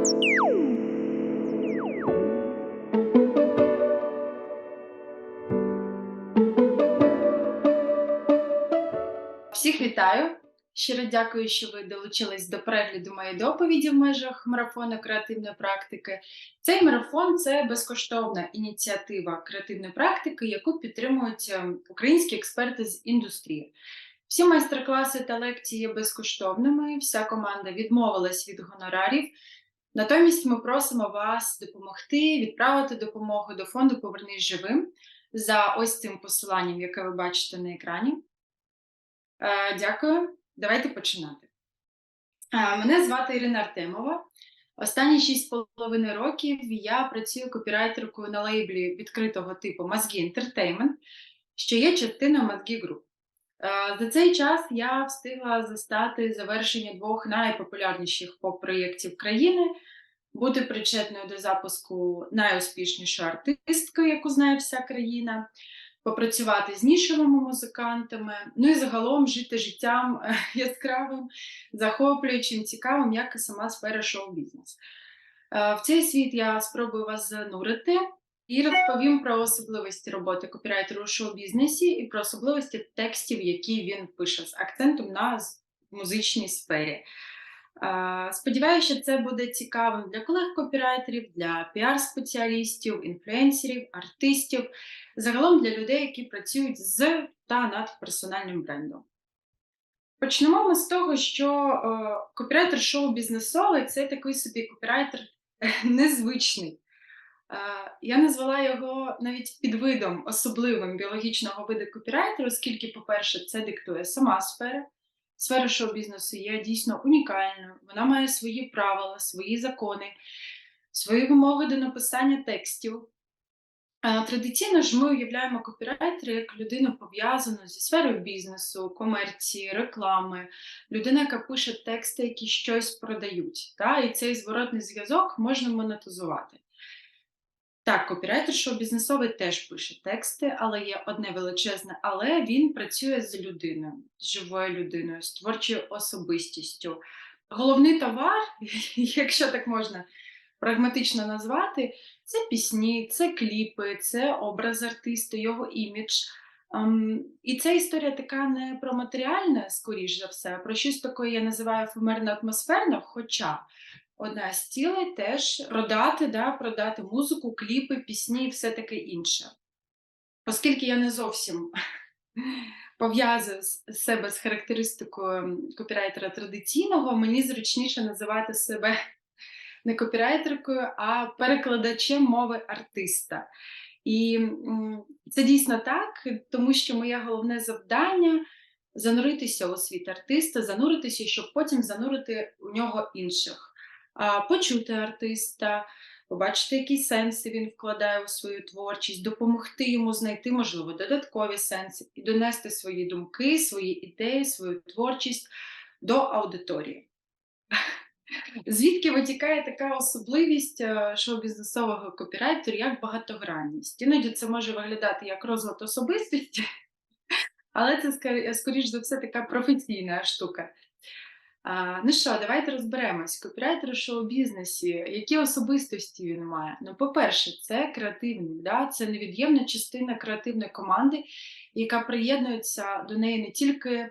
Всіх вітаю! Щиро дякую, що ви долучились до перегляду моєї доповіді в межах марафону креативної практики. Цей марафон це безкоштовна ініціатива креативної практики, яку підтримують ем, українські експерти з індустрії. Всі майстер-класи та лекції є безкоштовними, вся команда відмовилась від гонорарів. Натомість ми просимо вас допомогти відправити допомогу до фонду Повернись живим за ось цим посиланням, яке ви бачите на екрані. Е, Дякую. Давайте починати. Е, Мене звати Ірина Артемова. Останні 6,5 років я працюю копірайтеркою на лейблі відкритого типу Мозги Entertainment, що є частиною Мозги Group. Е, За цей час я встигла застати завершення двох найпопулярніших поп-проєктів країни, бути причетною до запуску найуспішнішої артистки, яку знає вся країна, попрацювати з нішевими музикантами, ну і загалом жити життям е, яскравим, захоплюючим, цікавим, як і сама сфера шоу-бізнесу. Е, В цей світ я спробую вас занурити і розповім про особливості роботи копірайтера у шоу-бізнесі і про особливості текстів, які він пише з акцентом на музичній сфері. Сподіваюся, що це буде цікавим для колег-копірайтерів, для піар-спеціалістів, інфлюенсерів, артистів, загалом для людей, які працюють з та над персональним брендом. Почнемо ми з того, що е, копірайтер шоу-бізнесовий це такий собі копірайтер незвичний. Е, я назвала його навіть підвидом особливим біологічного виду копірайтера, оскільки, по-перше, це диктує сама сфера. Сфера шоу-бізнесу є дійсно унікальною. Вона має свої правила, свої закони, свої вимоги до написання текстів. Е, Традиційно ж ми уявляємо копірайтера як людину пов'язану зі сферою бізнесу, комерції, реклами, людина, яка пише тексти, які щось продають. Та? І цей зворотний зв'язок можна монетизувати. Так, копірайтер шоу-бізнесовий теж пише тексти, але є одне величезне, але він працює з людиною, з живою людиною, з творчою особистістю. Головний товар, якщо так можна прагматично назвати, це пісні, це кліпи, це образ артиста, його імідж. Ем, і ця історія така не про матеріальне, скоріш за все, а про щось таке я називаю ефемерно-атмосферно, хоча одна з цілей теж продати, да, продати музику, кліпи, пісні і все таке інше. Оскільки я не зовсім пов'язую себе з характеристикою копірайтера традиційного, мені зручніше називати себе не копірайтеркою, а перекладачем мови артиста. І це дійсно так, тому що моє головне завдання зануритися у світ артиста, зануритися, щоб потім занурити у нього інших, почути артиста, побачити, які сенси він вкладає у свою творчість, допомогти йому знайти, можливо, додаткові сенси і донести свої думки, свої ідеї, свою творчість до аудиторії. Звідки витікає така особливість е, шоу-бізнесового копірайтеру, як багатогранність? Іноді це може виглядати як розлад особистості, але це скоріш за все така професійна штука. А, ну що, давайте розберемось. Копірайтер у шоу-бізнесі, які особистості він має? Ну, по-перше, це креативний, да? це невід'ємна частина креативної команди, яка приєднується до неї не тільки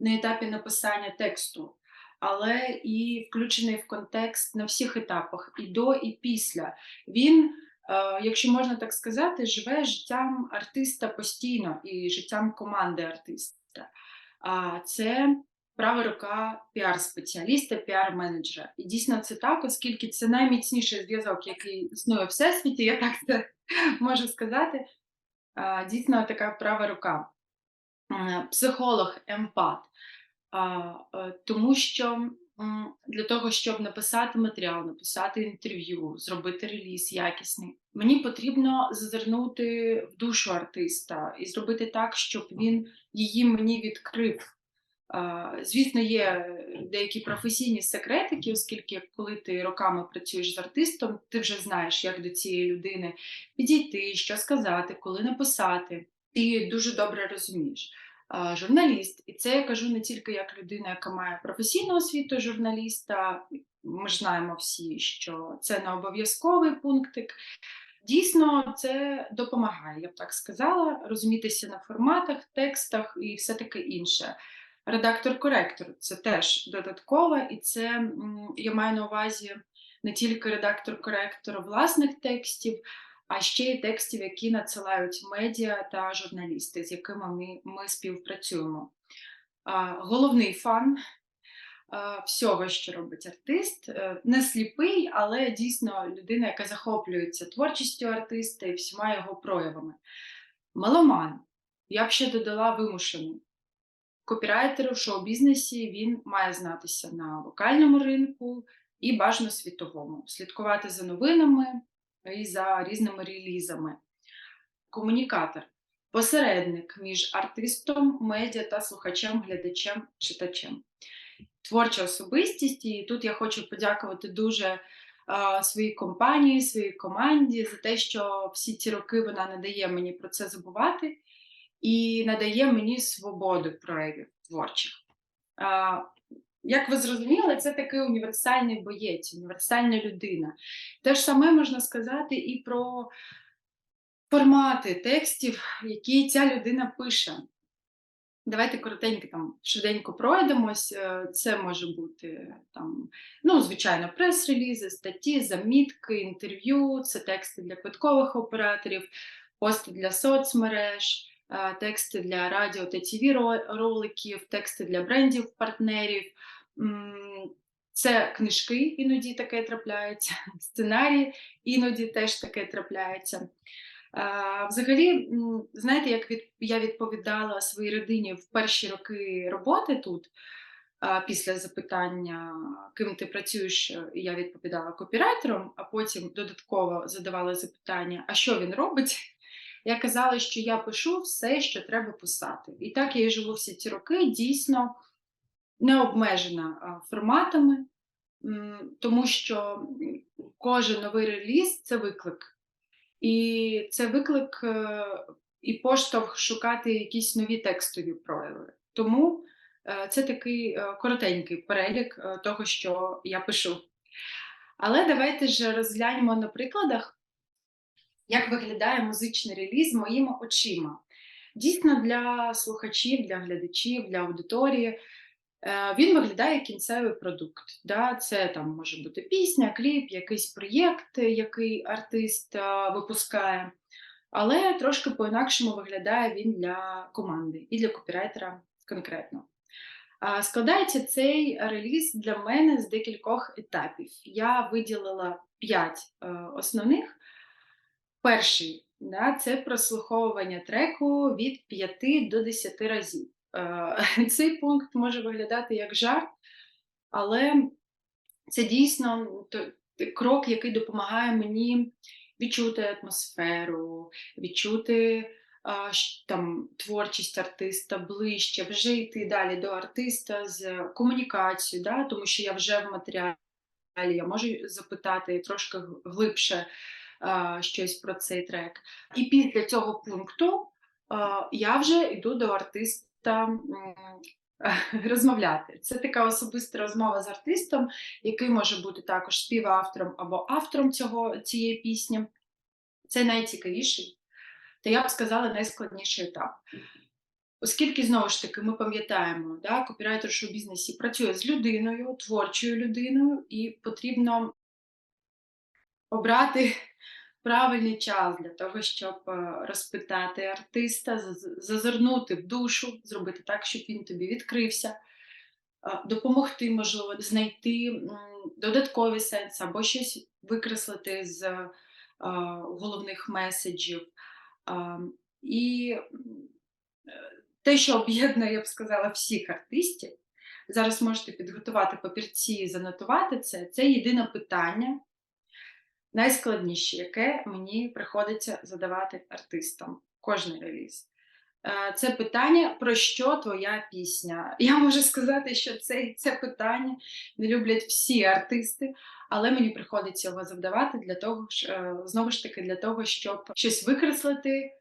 на етапі написання тексту, але і включений в контекст на всіх етапах, і до, і після. Він, е, якщо можна так сказати, живе життям артиста постійно і життям команди артиста. Це права рука піар-спеціаліста, піар-менеджера. І дійсно це так, оскільки це найміцніший зв'язок, який існує в всесвіті, я так це можу сказати. Дійсно така права рука. Психолог, емпат. Е, Тому що для того, щоб написати матеріал, написати інтерв'ю, зробити реліз якісний, мені потрібно зазирнути в душу артиста і зробити так, щоб він її мені відкрив. Звісно, є деякі професійні секретики, оскільки коли ти роками працюєш з артистом, ти вже знаєш, як до цієї людини підійти, що сказати, коли написати. Ти дуже добре розумієш. Журналіст, і це я кажу не тільки як людина, яка має професійну освіту журналіста, ми ж знаємо всі, що це не обов'язковий пунктик. Дійсно, це допомагає, я б так сказала, розумітися на форматах, текстах і все таке інше. Редактор-коректор це теж додатково, і це я маю на увазі не тільки редактор-коректор власних текстів, а ще й текстів, які надсилають медіа та журналісти, з якими ми, ми співпрацюємо. Головний фан всього, що робить артист, Е, не сліпий, але дійсно людина, яка захоплюється творчістю артиста і всіма його проявами. Меломан. Я б ще додала вимушений. Копірайтер у шоу-бізнесі він має знатися на локальному ринку і бажано світовому, слідкувати за новинами і за різними релізами. Комунікатор посередник між артистом, медіа та слухачем, глядачем, читачем. Творча особистість, і тут я хочу подякувати дуже а, своїй компанії, своїй команді за те, що всі ці роки вона не дає мені про це забувати і надає мені свободу проявів творчих. А, Як ви зрозуміли, це такий універсальний боєць, універсальна людина. Те ж саме можна сказати і про формати текстів, які ця людина пише. Давайте коротенько там швиденько пройдемось. Е, Це може бути там, ну, звичайно, прес-релізи, статті, замітки, інтерв'ю, це тексти для квиткових операторів, пости для соцмереж, тексти для радіо та тв роликів, тексти для брендів, партнерів. Це книжки, іноді таке трапляється, сценарії, іноді теж таке трапляється. Взагалі, знаєте, як від, я відповідала своїй родині в перші роки роботи тут, після запитання, ким ти працюєш, е, я відповідала копірайтером, а потім додатково задавала запитання, а що він робить? Я казала, що я пишу все, що треба писати. І так я і живу всі ці роки, дійсно не обмежена форматами, тому що кожен новий реліз це виклик. І це виклик е, і поштовх шукати якісь нові текстові прояви. Тому е, це такий е, коротенький перелік того, що я пишу. Але давайте ж розглянемо на прикладах, як виглядає музичний реліз моїми очима. Дійсно, для слухачів, для глядачів, для аудиторії Е, він виглядає як кінцевий продукт. Да? Це там може бути пісня, кліп, якийсь проєкт, який артист е, випускає, але трошки по-інакшому виглядає він для команди і для копірайтера конкретно. Складається цей реліз для мене з декількох етапів. Я виділила п'ять е, основних. Перший да, це прослуховування треку від 5 до 10 разів. Е, цей пункт може виглядати як жарт, але це дійсно крок, який допомагає мені відчути атмосферу, відчути там творчість артиста ближче, вже йти далі до артиста з комунікацією, да, тому що я вже в матеріалі я можу запитати трошки глибше щось про цей трек. І після цього пункту а, я вже йду до артиста розмовляти. Це така особиста розмова з артистом, який може бути також співавтором або автором цього, цієї пісні. Це найцікавіший, та я б сказала, найскладніший етап. Оскільки, знову ж таки, ми пам'ятаємо, да, копірайтер шоу бізнесі працює з людиною, творчою людиною, і потрібно обрати правильний час для того, щоб е, розпитати артиста, зазирнути в душу, зробити так, щоб він тобі відкрився, е, допомогти, можливо, знайти додаткові сенси або щось викреслити з е, головних меседжів. І те, що об'єднує, я б сказала, всіх артистів. Зараз можете підготувати папірці і занотувати це. Це єдине питання, найскладніше, яке мені приходиться задавати артистам кожний реліз. Е, це питання, про що твоя пісня? Я можу сказати, що це це питання не люблять всі артисти, але мені приходиться його завдавати для того, е, знову ж таки, для того, щоб щось викреслити,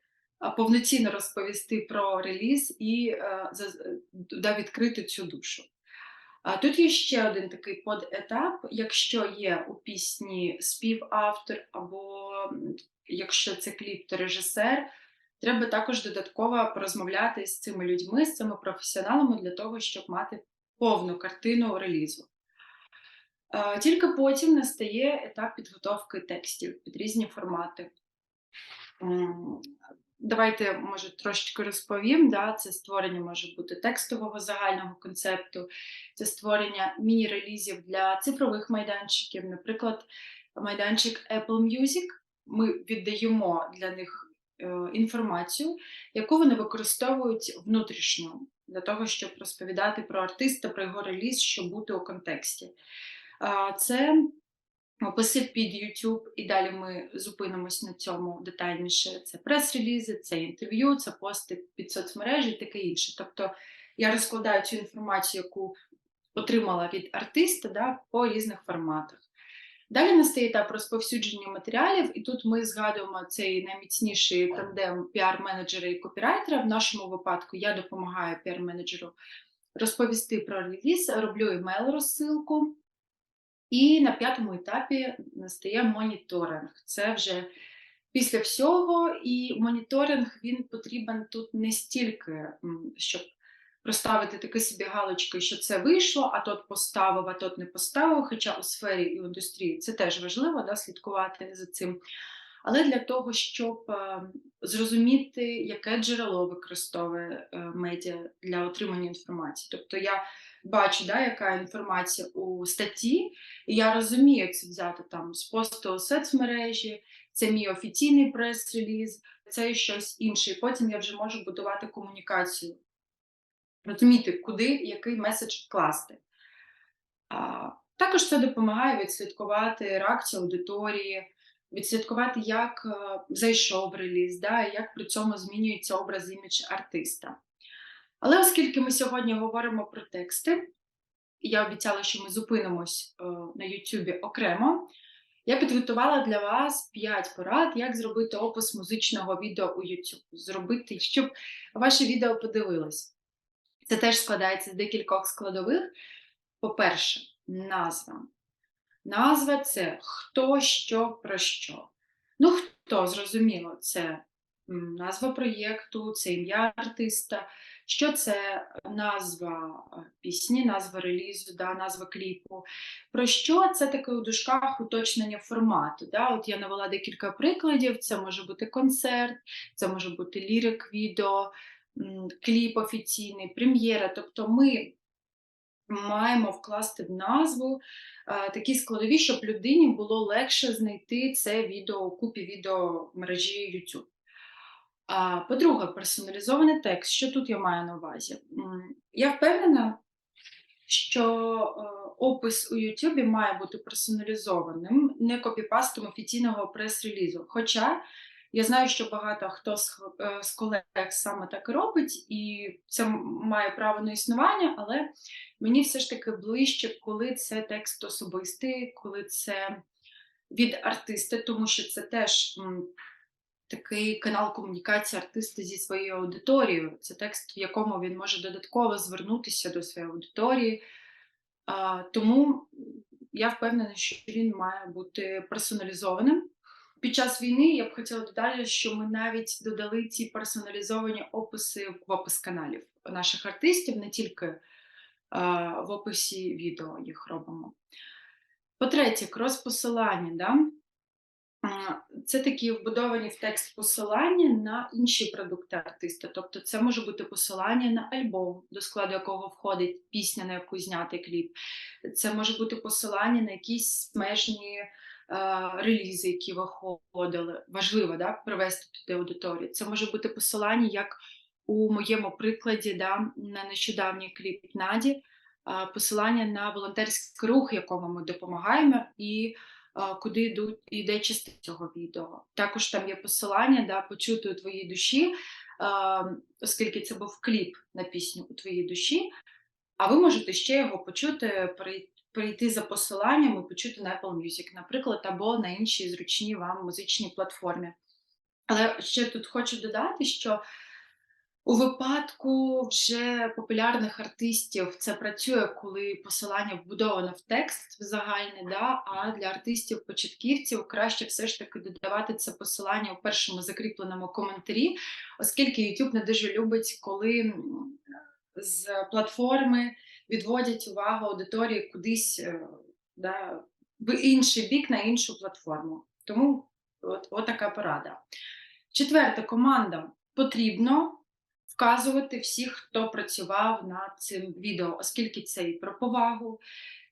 повноцінно розповісти про реліз і е, відкрити цю душу. А тут є ще один такий подетап. Якщо є у пісні співавтор або якщо це кліп, то режисер, треба також додатково порозмовляти з цими людьми, з цими професіоналами для того, щоб мати повну картину релізу. Тільки потім настає етап підготовки текстів під різні формати. Давайте, може, трошечки розповім. Да? Це створення може бути текстового загального концепту, це створення міні-релізів для цифрових майданчиків. Наприклад, майданчик Apple Music. Ми віддаємо для них е, інформацію, яку вони використовують внутрішньо для того, щоб розповідати про артиста, про його реліз, щоб бути у контексті. Це описи під YouTube, і далі ми зупинимось на цьому детальніше. Це прес-релізи, це інтерв'ю, це пости під соцмережі і таке інше. Тобто я розкладаю цю інформацію, яку отримала від артиста да, по різних форматах. Далі настає етап розповсюдження матеріалів, і тут ми згадуємо цей найміцніший тандем піар-менеджера і копірайтера. В нашому випадку я допомагаю піар-менеджеру розповісти про реліз, роблю емейл розсилку. І на п'ятому етапі настає моніторинг. Це вже після всього, і моніторинг він потрібен тут не стільки, щоб проставити такі собі галочки, що це вийшло, а тот поставив, а тот не поставив. Хоча у сфері і в індустрії це теж важливо да, слідкувати за цим. Але для того, щоб е, зрозуміти, яке джерело використовує е, медіа для отримання інформації. Тобто я бачу, да, яка інформація у статті, і я розумію, як це взяти там з посту соцмережі, це мій офіційний прес-реліз, це щось інше. І потім я вже можу будувати комунікацію, розуміти, куди який меседж вкласти. А, також це допомагає відслідкувати реакцію аудиторії, відслідкувати, як е, зайшов реліз, да, як при цьому змінюється образ імідж артиста. Але оскільки ми сьогодні говоримо про тексти, і я обіцяла, що ми зупинимось е, на YouTube окремо, я підготувала для вас 5 порад, як зробити опис музичного відео у YouTube. Зробити, щоб ваше відео подивилось. Це теж складається з декількох складових. По-перше, назва. Назва це хто, що, про що. Ну, хто, зрозуміло, це назва проєкту, це ім'я артиста, що це назва е, пісні, назва релізу, да, назва кліпу. Про що це таке у дужках уточнення формату. Да? От я навела декілька прикладів: це може бути концерт, це може бути лірик, відео, кліп офіційний, прем'єра. Тобто ми маємо вкласти в назву е, такі складові, щоб людині було легше знайти це відео у купі відео мережі YouTube. По-друге, персоналізований текст. Що тут я маю на увазі? Я впевнена, що е, опис у YouTube має бути персоналізованим, не копіпастом офіційного прес-релізу. Хоча я знаю, що багато хто з, е, колег саме так і робить, і це має право на існування, але мені все ж таки ближче, коли це текст особистий, коли це від артиста, тому що це теж такий канал комунікації артиста зі своєю аудиторією. Це текст, в якому він може додатково звернутися до своєї аудиторії. Тому я впевнена, що він має бути персоналізованим. Під час війни я б хотіла додати, що ми навіть додали ці персоналізовані описи в опис каналів наших артистів, не тільки а, в описі відео їх робимо. По-третє, крос-посилання. Да? Це такі вбудовані в текст посилання на інші продукти артиста. Тобто, це може бути посилання на альбом, до складу якого входить пісня, на яку знятий кліп. Це може бути посилання на якісь смежні е, релізи, які виходили. Важливо да, привести туди аудиторію. Це може бути посилання, як у моєму прикладі, да, на нещодавній кліп Наді, е, посилання на волонтерський рух, якому ми допомагаємо. і куди йдуть йде частина цього відео. Також там є посилання да, почути у твоїй душі, оскільки це був кліп на пісню у твоїй душі. А ви можете ще його почути, перейти за посиланням і почути на Apple Music, наприклад, або на іншій зручній вам музичній платформі. Але ще тут хочу додати, що У випадку вже популярних артистів це працює, коли посилання вбудовано в текст в загальний, да, а для артистів-початківців краще все ж таки додавати це посилання у першому закріпленому коментарі, оскільки YouTube не дуже любить, коли з платформи відводять увагу аудиторії кудись е, да, в інший бік на іншу платформу. Тому от, от така порада. Четверте, командам потрібно вказувати всіх, хто працював над цим відео, оскільки це і про повагу,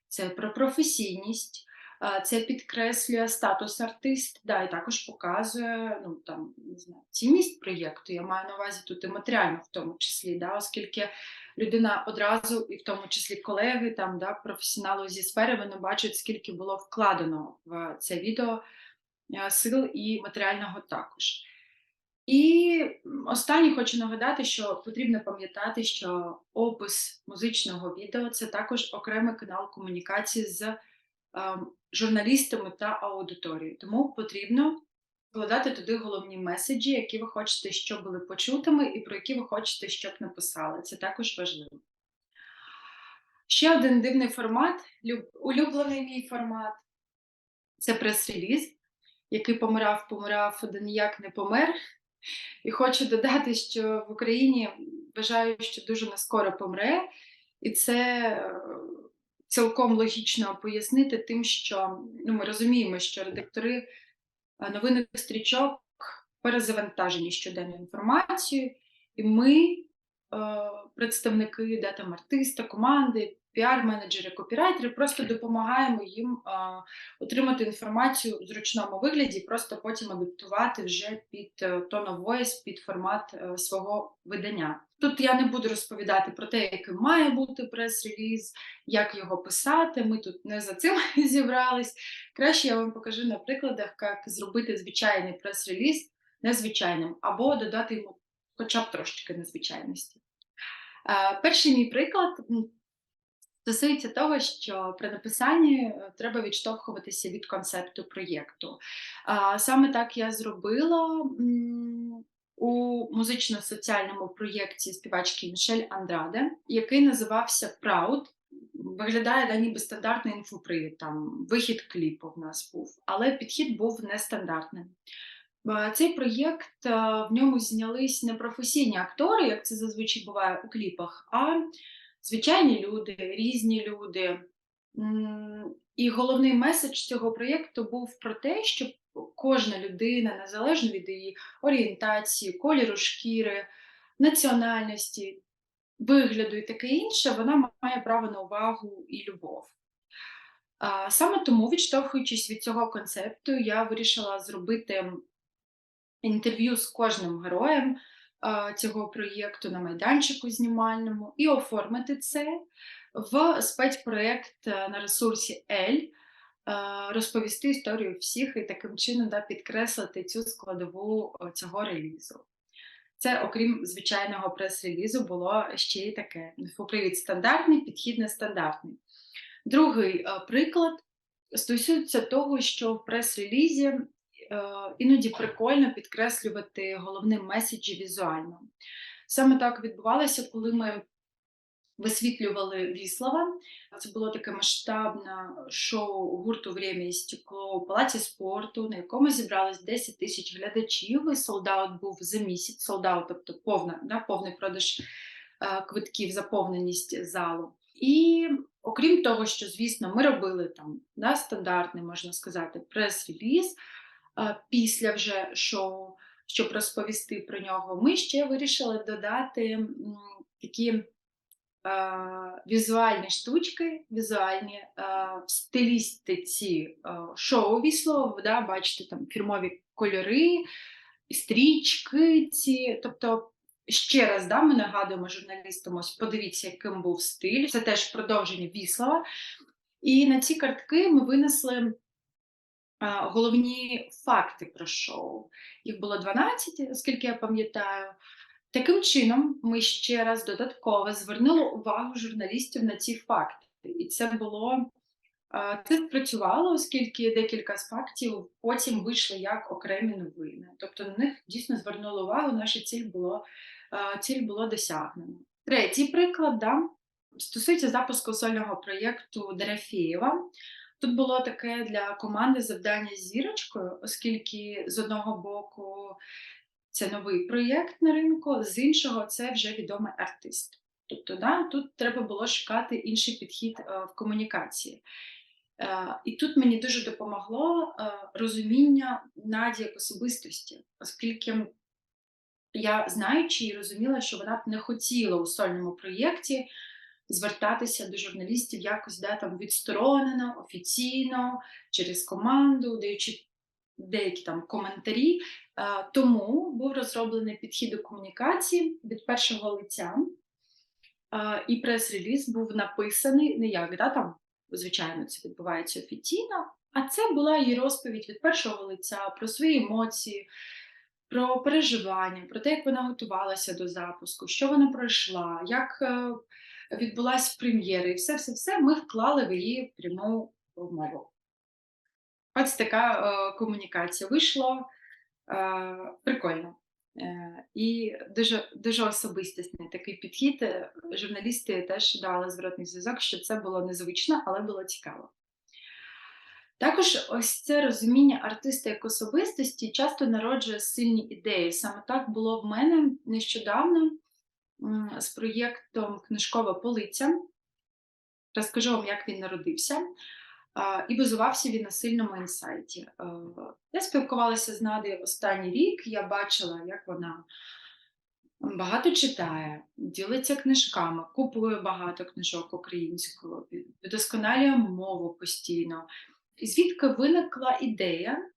це про професійність, це підкреслює статус артист, да, і також показує ну, там, не знаю, цінність проєкту. Я маю на увазі тут і матеріально в тому числі, да, оскільки людина одразу, і в тому числі колеги, там, да, професіонали зі сфери, вони бачать, скільки було вкладено в це відео е, сил і матеріального також. І останнє хочу нагадати, що потрібно пам'ятати, що опис музичного відео це також окремий канал комунікації з е, журналістами та аудиторією. Тому потрібно вкладати туди головні меседжі, які ви хочете, щоб були почутими, і про які ви хочете, щоб написали. Це також важливо. Ще один дивний формат, улюблений мій формат це прес-реліз, який помирав, помирав, да ніяк не помер. І хочу додати, що в Україні вважаю, що дуже не скоро помре, і це е, цілком логічно пояснити тим, що ну, ми розуміємо, що редактори е, новинних стрічок перезавантажені щоденною інформацією, і ми, е, представники де там артиста, команди, піар-менеджери, копірайтери, просто допомагаємо їм е, отримати інформацію в зручному вигляді, просто потім адаптувати вже під е, tone of voice, під формат е, свого видання. Тут я не буду розповідати про те, яким має бути прес-реліз, як його писати. Ми тут не за цим зібрались. Краще я вам покажу на прикладах, як зробити звичайний прес-реліз незвичайним, або додати йому хоча б трошечки незвичайності. Е, Перший мій приклад стосується того, що при написанні е, треба відштовхуватися від концепту проєкту. Саме так я зробила у музично-соціальному проєкті співачки Мішель Андраде, який називався Proud. Виглядає да, ніби стандартний інфопривід, там вихід кліпу в нас був, але підхід був нестандартним. Е, Цей проєкт е, в ньому знялись не професійні актори, як це зазвичай буває у кліпах, а звичайні люди, різні люди. І головний меседж цього проєкту був про те, що кожна людина, незалежно від її орієнтації, кольору шкіри, національності, вигляду і таке інше, вона має право на увагу і любов. Саме тому, відштовхуючись від цього концепту, я вирішила зробити інтерв'ю з кожним героєм цього проєкту на майданчику знімальному і оформити це в спецпроєкт е, на ресурсі L, е, розповісти історію всіх і таким чином да, підкреслити цю складову е, цього релізу. Це, окрім звичайного прес-релізу, було ще й таке: інфопривід стандартний, підхід нестандартний. Другий приклад стосується того, що в прес-релізі іноді прикольно підкреслювати головні меседжі візуально. Саме так відбувалося, коли ми висвітлювали Віслава. Це було таке масштабне шоу гурту «Время і стекло» у палаці спорту, на якому зібралось 10 тисяч глядачів. І солдаут був за місяць, солдаут, тобто повна, да, повний продаж е, квитків, заповненість залу. І окрім того, що, звісно, ми робили там да, стандартний, можна сказати, прес-реліз е, після вже шоу, щоб розповісти про нього, ми ще вирішили додати такі візуальні штучки, візуальні в стилістиці шоу вісло, да, бачите, там фірмові кольори, стрічки ці, тобто ще раз да, ми нагадуємо журналістам, ось подивіться, яким був стиль. Це теж продовження Віслава. І на ці картки ми винесли головні факти про шоу. Їх було 12, оскільки я пам'ятаю. Таким чином, ми ще раз додатково звернули увагу журналістів на ці факти. І це було це спрацювало, оскільки декілька з фактів потім вийшли як окремі новини. Тобто на них дійсно звернули увагу, наша ціль було, ціль було досягнено. Третій приклад да, стосується запуску сольного проєкту Дерефєєва. Тут було таке для команди завдання з зірочкою, оскільки з одного боку це новий проєкт на ринку, з іншого це вже відомий артист. Тобто, да, тут треба було шукати інший підхід е, в комунікації. Е, і тут мені дуже допомогло е, розуміння Наді як особистості, оскільки я знаючи і розуміла, що вона б не хотіла у сольному проєкті звертатися до журналістів якось да, там відсторонено, офіційно, через команду, даючи деякі там коментарі. Е, Тому був розроблений підхід до комунікації від першого лиця, Е, і прес-реліз був написаний не як да, там, звичайно, це відбувається офіційно, а це була її розповідь від першого лиця про свої емоції, про переживання, про те, як вона готувалася до запуску, що вона пройшла, як е, відбулася прем'єра, і все-все-все ми вклали в її пряму мову. Ось така е, комунікація вийшло е, прикольно. Е, і дуже, дуже особистісний такий підхід. Е, Журналісти теж давали зворотний зв'язок, що це було незвично, але було цікаво. Також ось це розуміння артиста як особистості часто народжує сильні ідеї. Саме так було в мене нещодавно з проєктом Книжкова полиця. Розкажу вам, як він народився. І базувався він на сильному інсайті. Я спілкувалася з Надею останній рік, я бачила, як вона багато читає, ділиться книжками, купує багато книжок українською, вдосконалює мову постійно. І звідки виникла ідея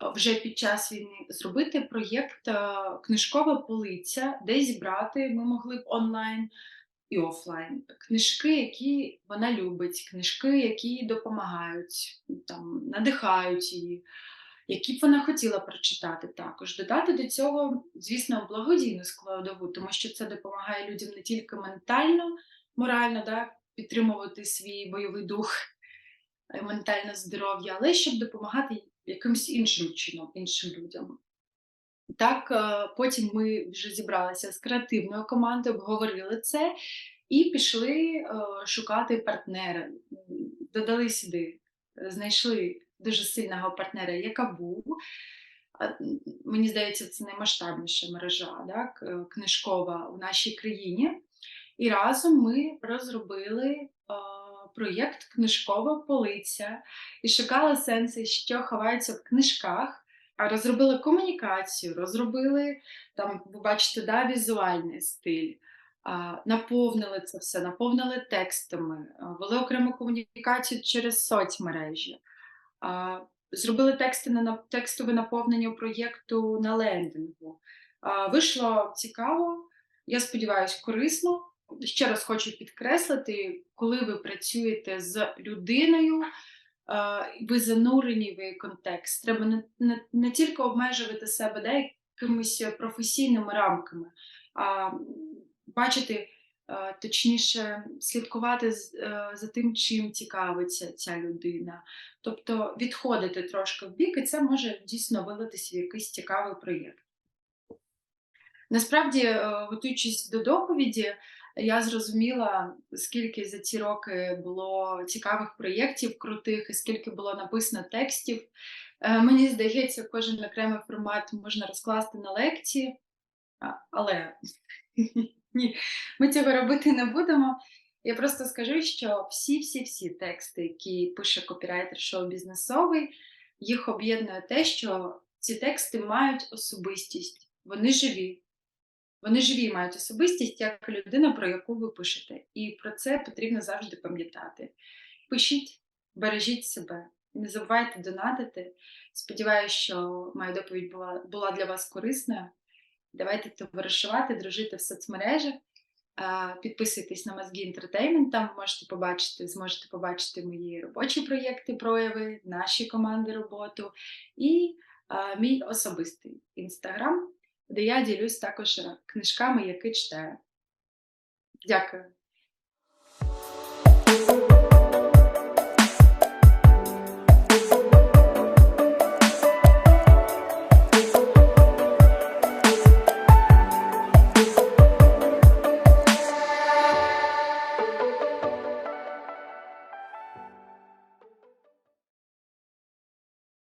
вже під час війни зробити проєкт е, Книжкова полиця, де зібрати ми могли б онлайн і офлайн. Книжки, які вона любить, книжки, які їй допомагають, там, надихають її, які б вона хотіла прочитати також. Додати до цього, звісно, благодійну складову, тому що це допомагає людям не тільки ментально, морально да, підтримувати свій бойовий дух, е, ментальне здоров'я, але щоб допомагати якимось іншим чином, іншим людям. Так, е, потім ми вже зібралися з креативною командою, обговорили це і пішли е, шукати партнера. Додали сюди, е, знайшли дуже сильного партнера Якабу. А, м, Мені здається, це наймасштабніша мережа да, к- книжкова в нашій країні. І разом ми розробили проєкт Книжкова полиця і шукали сенси, що ховається в книжках. Розробили комунікацію, розробили там, ви бачите, да, візуальний стиль, наповнили це все, наповнили текстами, вели окрему комунікацію через соцмережі, зробили тексти на- текстове наповнення проєкту на лендингу. Вийшло цікаво, я сподіваюся, корисно. Ще раз хочу підкреслити, коли ви працюєте з людиною, е, ви занурені в контекст. Треба не, не, не тільки обмежувати себе да, професійними рамками, а бачити, е, точніше, слідкувати е, за тим, чим цікавиться ця людина. Тобто відходити трошки в бік, і це може дійсно вилитися в якийсь цікавий проєкт. Насправді, готуючись до доповіді, я зрозуміла, скільки за ці роки було цікавих проєктів крутих, і скільки було написано текстів. Е, Мені здається, кожен окремий формат можна розкласти на лекції, але ні, ми цього робити не будемо. Я просто скажу, що всі-всі-всі тексти, які пише копірайтер шоу-бізнесовий, їх об'єднує те, що ці тексти мають особистість, вони живі. Вони живі мають особистість як людина, про яку ви пишете. І про це потрібно завжди пам'ятати. Пишіть, бережіть себе, не забувайте донатити. Сподіваюся, що моя доповідь була, була для вас корисною. Давайте товаришувати, дружити в соцмережах. Підписуйтесь на Мозги Entertainment, там можете побачити, зможете побачити мої робочі проєкти, прояви, наші команди роботу і мій особистий інстаграм, де я ділюсь також е, книжками, які читаю. Дякую.